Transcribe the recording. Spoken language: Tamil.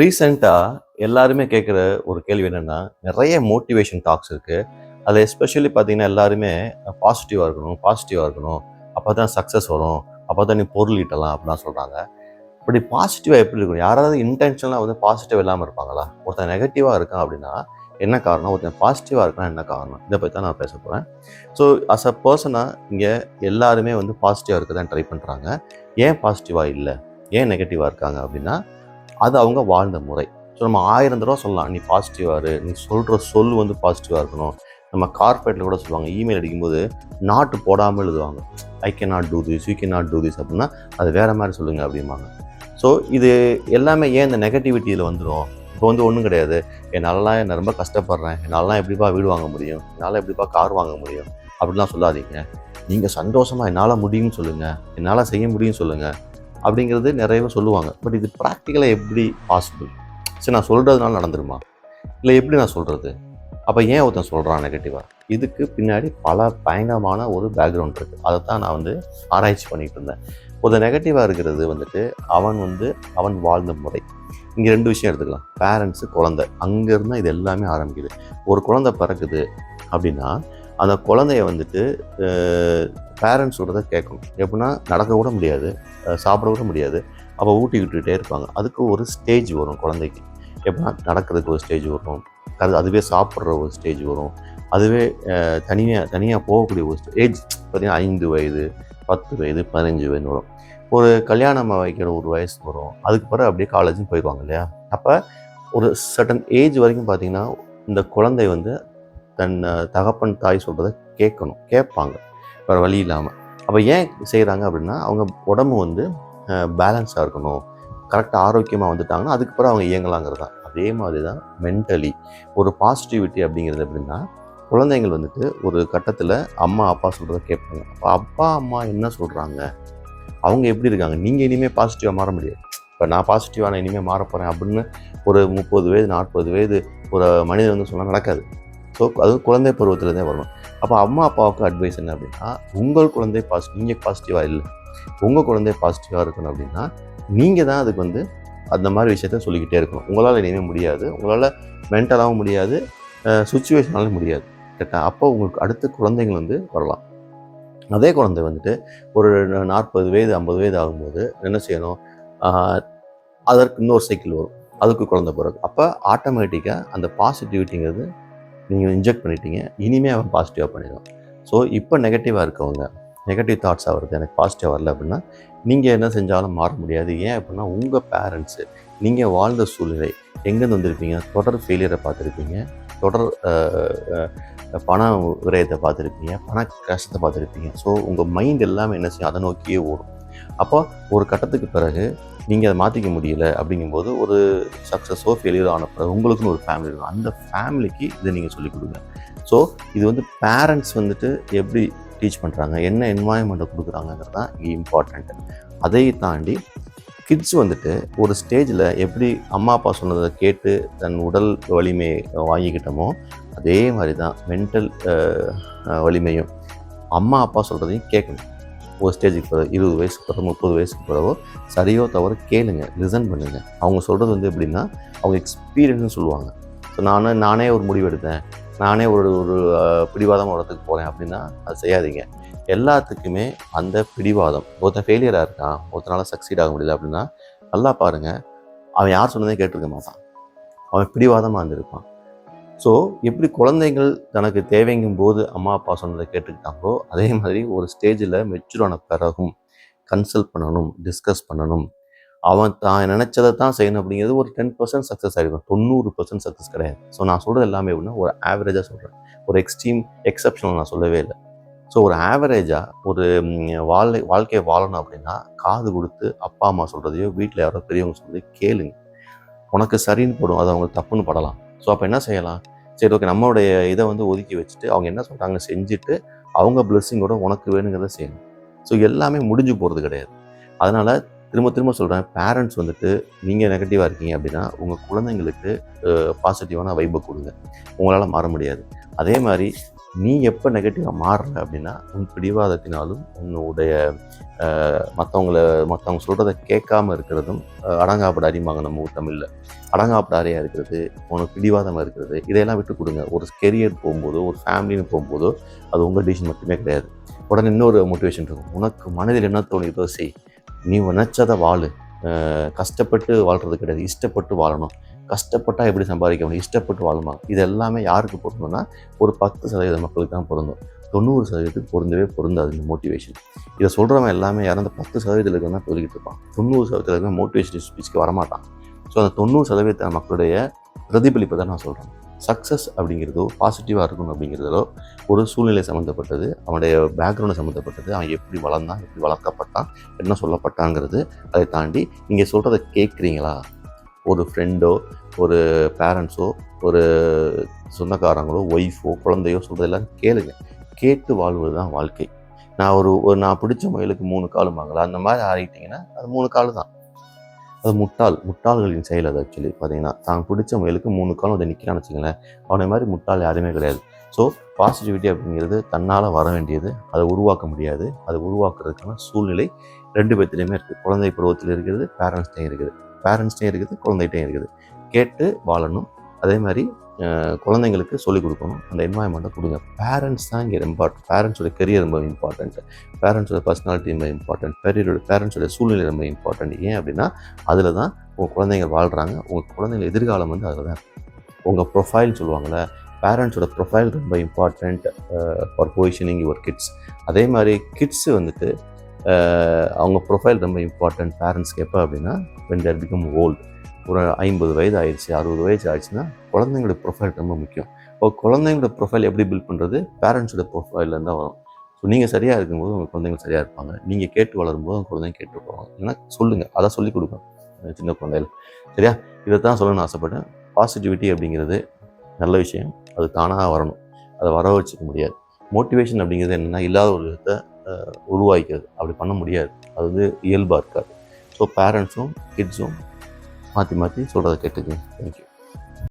ரீசெண்டாக எல்லாருமே கேட்குற ஒரு கேள்வி என்னென்னா நிறைய மோட்டிவேஷன் டாக்ஸ் இருக்குது அதில் எஸ்பெஷலி பார்த்தீங்கன்னா எல்லாருமே பாசிட்டிவாக இருக்கணும் பாசிட்டிவாக இருக்கணும். அப்போ தான் சக்ஸஸ் வரும். அப்போ தான் நீ பொருள் ஈட்டலாம் அப்படிலாம் சொல்கிறாங்க இப்படி பாசிட்டிவாக எப்படி இருக்கணும்? யாராவது இன்டென்ஷனலாக வந்து பாசிட்டிவ் இல்லாமல் இருப்பாங்களா? ஒருத்தன் நெகட்டிவாக இருக்கான் அப்படின்னா என்ன காரணம்? ஒருத்தன் பாசிட்டிவாக இருக்கான் என்ன காரணம்? இதை பற்றி தான் நான் பேச போகிறேன் ஸோ அஸ் அ பர்சனாக இங்கே எல்லாருமே வந்து பாசிட்டிவாக இருக்க தான் ட்ரை பண்ணுறாங்க ஏன் பாசிட்டிவாக இல்லை? ஏன் நெகட்டிவாக இருக்காங்க அப்படின்னா அது அவங்க வாழ்ந்த முறை. ஸோ நம்ம ஆயிரம் தடவை சொல்லலாம் நீ பாசிட்டிவாக இரு. நீ சொல்கிற சொல் வந்து பாசிட்டிவாக இருக்கணும். நம்ம கார்பரேட்டில் கூட சொல்லுவாங்க இமெயில் அடிக்கும்போது நாட்டு போடாமல் எழுதுவாங்க. I can not do this you can not do this அப்படின்னா அது வேறு மாதிரி சொல்லுங்கள் அப்படிம்பாங்க. ஸோ இது எல்லாமே ஏன் இந்த நெகட்டிவிட்டியில் வந்துடும் இப்போ வந்து ஒன்றும் கிடையாது. என்னாலலாம் நான் ரொம்ப கஷ்டப்படுறேன். என்னாலலாம் எப்படிப்பா வீடு வாங்க முடியும்? என்னால் எப்படிப்பா கார் வாங்க முடியும்? அப்படிலாம் சொல்லாதீங்க. நீங்கள் சந்தோஷமாக என்னால் முடியும்னு சொல்லுங்கள் என்னால் செய்ய முடியும்னு சொல்லுங்கள் அப்படிங்கிறது நிறையவே சொல்லுவாங்க. பட் இது ப்ராக்டிக்கலாக எப்படி பாசிபிள் சரி நான் சொல்கிறதுனால நடந்துருமா? இல்லை எப்படி நான் சொல்கிறது அப்போ ஏன் ஒருத்தன் சொல்கிறான் நெகட்டிவாக இதுக்கு பின்னாடி பல பயங்கரமான ஒரு பேக்ரவுண்ட் இருக்குது அதை தான் நான் வந்து ஆராய்ச்சி பண்ணிகிட்டு இருந்தேன். ஒரு நெகட்டிவாக இருக்கிறது வந்துட்டு அவன் வந்து அவன் வாழ்ந்த முறை. இங்கே ரெண்டு விஷயம் எடுத்துக்கலாம். பேரண்ட்ஸு குழந்தை. அங்கேருந்து இது எல்லாமே ஆரம்பிக்குது. ஒரு குழந்தை பிறக்குது அப்படின்னா அந்த குழந்தைய வந்துட்டு பேரண்ட்ஸ் சொல்கிறத கேட்கணும் எப்படின்னா நடக்க கூட முடியாது சாப்பிட கூட முடியாது. அப்போ ஊட்டி விட்டுக்கிட்டே இருப்பாங்க. அதுக்கு ஒரு ஸ்டேஜ் வரும் குழந்தைக்கு. எப்படின்னா நடக்கிறதுக்கு ஒரு ஸ்டேஜ் வரும். அது அதுவே சாப்பிட்ற ஒரு ஸ்டேஜ் வரும். அதுவே தனியாக தனியாக போகக்கூடிய ஒரு ஏஜ் பார்த்திங்கன்னா ஐந்து வயது பத்து வயது பதினஞ்சு வயது வரும். ஒரு கல்யாணம் வைக்கிற ஒரு வயசு வரும். அதுக்கு பிறகு அப்படியே காலேஜும் போயிடுவாங்க இல்லையா? அப்போ ஒரு சர்டன் ஏஜ் வரைக்கும் பார்த்திங்கன்னா இந்த குழந்தை வந்து தன் தகப்பன் தாய் சொல்கிறத கேட்கணும். கேட்பாங்க. வேறு வழி இல்லாமல் அப்போ ஏன் செய்கிறாங்க அப்படின்னா அவங்க உடம்பு வந்து பேலன்ஸாக இருக்கணும். கரெக்டாக ஆரோக்கியமாக வந்துட்டாங்கன்னா அதுக்கப்புறம் அவங்க இயங்கலாங்கிறது தான். அதே மாதிரி தான் மென்டலி ஒரு பாசிட்டிவிட்டி அப்படிங்கிறது எப்படின்னா குழந்தைங்கள் வந்துட்டு ஒரு கட்டத்தில் அம்மா அப்பா சொல்கிறத கேட்பாங்க. அப்போ அப்பா அம்மா என்ன சொல்கிறாங்க அவங்க எப்படி இருக்காங்க? நீங்கள் இனிமேல் பாசிட்டிவாக மாற முடியாது. இப்போ நான் பாசிட்டிவாக நான் இனிமேல் மாற போகிறேன் அப்படின்னு ஒரு முப்பது வயது நாற்பது வயது ஒரு மனிதன் வந்து சொன்னால் நடக்காது. ஸோ அதுவும் குழந்தை பருவத்தில் தான் வரணும். அப்போ அம்மா அப்பாவுக்கு அட்வைஸ் என்ன அப்படின்னா உங்கள் குழந்தை பாசிட்டிவ் நீங்கள் பாசிட்டிவாக இல்லை. உங்கள் குழந்தை பாசிட்டிவாக இருக்கணும் அப்படின்னா நீங்கள் தான் அதுக்கு வந்து அந்த மாதிரி விஷயத்த சொல்லிக்கிட்டே இருக்கணும். உங்களால் இனிமேல் முடியாது. உங்களால் மென்டலாகவும் முடியாது. சுச்சுவேஷனாலும் முடியாது. கரெக்டாக அப்போ உங்களுக்கு அடுத்த குழந்தைங்கள் வந்து வரலாம். அதே குழந்தை வந்துட்டு ஒரு நாற்பது வயது ஐம்பது வயது ஆகும்போது என்ன செய்யணும்? அதற்கு இன்னொரு சைக்கிள் வரும். அதுக்கு குழந்தை பிறகு அப்போ ஆட்டோமேட்டிக்காக அந்த பாசிட்டிவிட்டிங்கிறது நீங்கள் இன்ஜெக்ட் பண்ணிட்டீங்க இனிமேல் அவன் பாசிட்டிவாக பண்ணிடுவான். ஸோ இப்போ நெகட்டிவாக இருக்கவங்க நெகட்டிவ் தாட்ஸ் ஆகிறது எனக்கு பாசிட்டிவாக வரல அப்படின்னா நீங்கள் என்ன செஞ்சாலும் மாற முடியாது. ஏன் அப்படின்னா உங்கள் பேரண்ட்ஸு நீங்கள் வாழ்ந்த சூழ்நிலை எங்கேருந்து வந்திருப்பீங்க? தொடர் ஃபெயிலியரை பார்த்துருப்பீங்க. தொடர் பண விரயத்தை பார்த்துருப்பீங்க. பண கஷ்டத்தை பார்த்துருப்பீங்க. ஸோ உங்கள் மைண்ட் எல்லாமே என்ன செய்யும்? அதை நோக்கியே ஓடும். அப்போ ஒரு கட்டத்துக்கு பிறகு நீங்கள் அதை மாற்றிக்க முடியல அப்படிங்கும்போது ஒரு சக்ஸஸோ ஃபெயிலியரோ ஆன பிறகு உங்களுக்குன்னு ஒரு ஃபேமிலி இருக்கும். அந்த ஃபேமிலிக்கு இதை நீங்கள் சொல்லிக் கொடுங்க. ஸோ இது வந்து பேரண்ட்ஸ் வந்துட்டு எப்படி டீச் பண்ணுறாங்க என்ன என்வாயன்மெண்ட்டை கொடுக்குறாங்கிறது தான் இங்கே இம்பார்ட்டண்ட்டு அதை தாண்டி கிட்ஸ் வந்துட்டு ஒரு ஸ்டேஜில் எப்படி அம்மா அப்பா சொன்னதை கேட்டு தன் உடல் வலிமை வாங்கிக்கிட்டோமோ அதே மாதிரி தான் மென்டல் வலிமையும் அம்மா அப்பா சொல்கிறதையும் கேட்கணும். ஒரு ஸ்டேஜுக்கு பிறகு இருபது வயசுக்கு பிறகு முப்பது வயசுக்கு பிறகோ சரியோ தவறு கேளுங்க லிசன் பண்ணுங்கள் அவங்க சொல்கிறது வந்து எப்படின்னா அவங்க எக்ஸ்பீரியன்ஸ்னு சொல்லுவாங்க. ஸோ நானே நானே ஒரு முடிவு எடுத்தேன். நானே ஒரு ஒரு பிடிவாதம் இடத்துக்கு போகிறேன் அப்படின்னா அது செய்யாதீங்க. எல்லாத்துக்குமே அந்த பிடிவாதம் ஒருத்தன் ஃபெயிலியராக இருக்கான் ஒருத்தனால சக்சீட் ஆக முடியல அப்படின்னா நல்லா பாருங்கள் அவன் யார் சொன்னதே கேட்டிருக்க மாட்டான். அவன் பிடிவாதமாக இருந்திருப்பான். ஸோ எப்படி குழந்தைகள் தனக்கு தேவைங்கும் போது அம்மா அப்பா சொன்னதை கேட்டுக்கிட்டாங்களோ அதே மாதிரி ஒரு ஸ்டேஜில் மெச்சூரான பிறகும் கன்சல்ட் பண்ணணும் டிஸ்கஸ் பண்ணணும். அவன் தான் நினச்சதை தான் செய்யணும் அப்படிங்கிறது ஒரு டென் பர்சன்ட் சக்ஸஸ் ஆகிருக்கும் தொண்ணூறு பர்சன்ட் சக்ஸஸ் கிடையாது. ஸோ நான் சொல்கிறது எல்லாமே எப்படின்னா ஒரு ஆவரேஜாக சொல்கிறேன் ஒரு எக்ஸ்ட்ரீம் எக்ஸப்ஷனல் நான் சொல்லவே இல்லை. ஸோ ஒரு ஆவரேஜாக ஒரு ம், வாழ்க்கை வாழ்க்கையை வாழணும் அப்படின்னா காது கொடுத்து அப்பா அம்மா சொல்கிறதையோ வீட்டில் யாரோ பெரியவங்க சொல்கிறதையோ கேளுங்க. உனக்கு சரின்னு போடும். அது அவங்களுக்கு தப்புன்னு படலாம். ஸோ அப்போ என்ன செய்யலாம்? சரி ஓகே நம்மளுடைய இதை வந்து ஒதுக்கி வச்சுட்டு அவங்க என்ன சொல்கிறாங்க செஞ்சுட்டு அவங்க பிளெஸ்ஸிங்கோட உனக்கு வேணுங்கிறத செய்யணும். ஸோ எல்லாமே முடிஞ்சு போகிறது கிடையாது. அதனால் திரும்ப திரும்ப சொல்கிறேன் பேரண்ட்ஸ் வந்துட்டு நீங்கள் நெகட்டிவாக இருக்கீங்க அப்படின்னா உங்கள் குழந்தைங்களுக்கு பாசிட்டிவான வைப்பை கொடுங்க. உங்களால் மாற முடியாது. அதே மாதிரி நீ எப்போ நெகட்டிவாக மாறுற அப்படின்னா உன் பிடிவாதத்தினாலும் உன்னுடைய மற்றவங்கள மற்றவங்க சொல்கிறத கேட்காம இருக்கிறதும் அடங்காப்பட அறிமாங்க நம்ம ஊர் தமிழில். அடங்காப்பட அறையாக இருக்கிறது உனக்கு பிடிவாதமாக இருக்கிறது இதையெல்லாம் விட்டு கொடுங்க. ஒரு கெரியர் போகும்போதோ ஒரு ஃபேமிலின்னு போகும்போதோ அது உங்கள் டிசிஷன் மட்டுமே கிடையாது. உடனே இன்னொரு மோட்டிவேஷன் இருக்கும். உனக்கு மனதில் என்ன தோணுதோ செய். நீ நினச்சதை வாழு. கஷ்டப்பட்டு வாழ்கிறது கிடையாது. இஷ்டப்பட்டு வாழணும். கஷ்டப்பட்டால் எப்படி சம்பாதிக்க முடியும்? இஷ்டப்பட்டு வாழுமா இது எல்லாமே யாருக்கு பொருந்தும்னா ஒரு பத்து சதவீத மக்களுக்கு தான் பொருந்தும். தொண்ணூறு சதவீதத்துக்கு பொருந்தவே பொருந்தாது இந்த மோட்டிவேஷன் இதை சொல்கிறவன் எல்லாமே யாரும் அந்த பத்து சதவீதத்தில் தான் சொல்லிக்கிட்டு இருப்பான். தொண்ணூறு சதவீதத்தில் இருக்க மோட்டிவேஷன் ஸ்பீச்சுக்கு வரமாட்டான். ஸோ அந்த தொண்ணூறு சதவீத மக்களுடைய பிரதிபலிப்பை தான் நான் சொல்கிறேன் சக்ஸஸ் அப்படிங்கிறதோ பாசிட்டிவாக இருக்கணும் அப்படிங்கிறதோ ஒரு சூழ்நிலை சம்மந்தப்பட்டது அவனுடைய பேக்ரவுண்டு சம்மந்தப்பட்டது அவன் எப்படி வளர்ந்தான் எப்படி வளர்க்கப்பட்டான் என்ன சொல்லப்பட்டாங்கிறது அதை தாண்டி நீங்கள் சொல்கிறத கேட்குறீங்களா? ஒரு ஃப்ரெண்டோ ஒரு பேரண்ட்ஸோ ஒரு சொந்தக்காரங்களோ ஒய்ஃபோ குழந்தையோ சொல்கிறதெல்லாம் கேளுங்க. கேட்டு வாழ்வது தான் வாழ்க்கை. நான் ஒரு ஒரு நான் பிடிச்ச முயலுக்கு மூணு காலும் வாங்கலாம் அந்த மாதிரி ஆடிட்டிங்கன்னா அது மூணு காலு தான் அது முட்டாள் முட்டாள்களின் செயல் அது ஆக்சுவலி பார்த்தீங்கன்னா தான் பிடிச்ச முயலுக்கு மூணு காலம் அதை நிற்கிறான்னு வச்சுங்களேன் அவனை மாதிரி முட்டாள் யாருமே கிடையாது. ஸோ பாசிட்டிவிட்டி அப்படிங்கிறது தன்னால் வர வேண்டியது. அதை உருவாக்க முடியாது. அதை உருவாக்குறதுக்கான சூழ்நிலை ரெண்டு பேர்த்துலேயுமே இருக்குது குழந்தை பருவத்தில் இருக்கிறது பேரண்ட்ஸ்டையும் இருக்குது. பேரண்ட்ஸ்டையும் இருக்குது குழந்தைகிட்டையும் இருக்குது. கேட்டு வாழணும். அதே மாதிரி குழந்தைங்களுக்கு சொல்லிக் கொடுக்கணும். அந்த என்வாயன்மெண்ட்டை கொடுங்க. பேரண்ட்ஸ் தான் இங்கே இம்பார்ட்டன்ட் பேரண்ட்ஸோட கெரியர் ரொம்ப இம்பார்ட்டன்ட் பேரண்ட்ஸோட பர்சனாலிட்டி ரொம்ப இம்பார்ட்டன்ட் பெரியரோட பேரண்ட்ஸோட சூழ்நிலை ரொம்ப இம்பார்ட்டன்ட் ஏன் அப்படின்னா அதில் தான் உங்கள் குழந்தைங்க வாழ்கிறாங்க உங்கள் குழந்தைங்க எதிர்காலம் வந்து அதில் தான் உங்கள் ப்ரொஃபைல் சொல்லுவாங்கள்ல பேரண்ட்ஸோட ப்ரொஃபைல் ரொம்ப important for positioning your kids அதே மாதிரி கிட்ஸு வந்துட்டு அவங்க ப்ரொஃபைல் ரொம்ப இம்பார்ட்டன்ட் பேரண்ட்ஸ்க்கு எப்போ அப்படின்னா வென் தேர் பிகம் ஓல்டு ஒரு ஐம்பது வயது ஆயிடுச்சு அறுபது வயசு ஆயிடுச்சுன்னா குழந்தைங்களோட ப்ரொஃபைல் ரொம்ப முக்கியம். இப்போ குழந்தைங்களோட ப்ரொஃபைல் எப்படி பில்ட் பண்ணுறது பேரண்ட்ஸோட ப்ரொஃபைல்லேருந்து தான் வரும். ஸோ நீங்கள் சரியாக இருக்கும்போது உங்கள் குழந்தைங்க சரியாக இருப்பாங்க. நீங்கள் கேட்டு வளரும்போது உங்கள் குழந்தைங்க கேட்டு போவாங்க ஏன்னா சொல்லுங்கள் அதை சொல்லிக் கொடுங்க சின்ன குழந்தைகள். சரியா? இதை தான் சொல்லணும்னு ஆசைப்பட்டேன். பாசிட்டிவிட்டி அப்படிங்கிறது நல்ல விஷயம். அது தானாக வரணும். அதை வர வச்சுக்க முடியாது. மோட்டிவேஷன் அப்படிங்கிறது என்னென்னா இல்லாத ஒரு விதத்தை உருவாக்கிறது அப்படி பண்ண முடியாது. அது வந்து இயல்பாக இருக்காது. ஸோ பேரண்ட்ஸும் கிட்ஸும் மாற்றி மாற்றி சொல்கிறத கேட்டுக்குங்க. தேங்க்யூ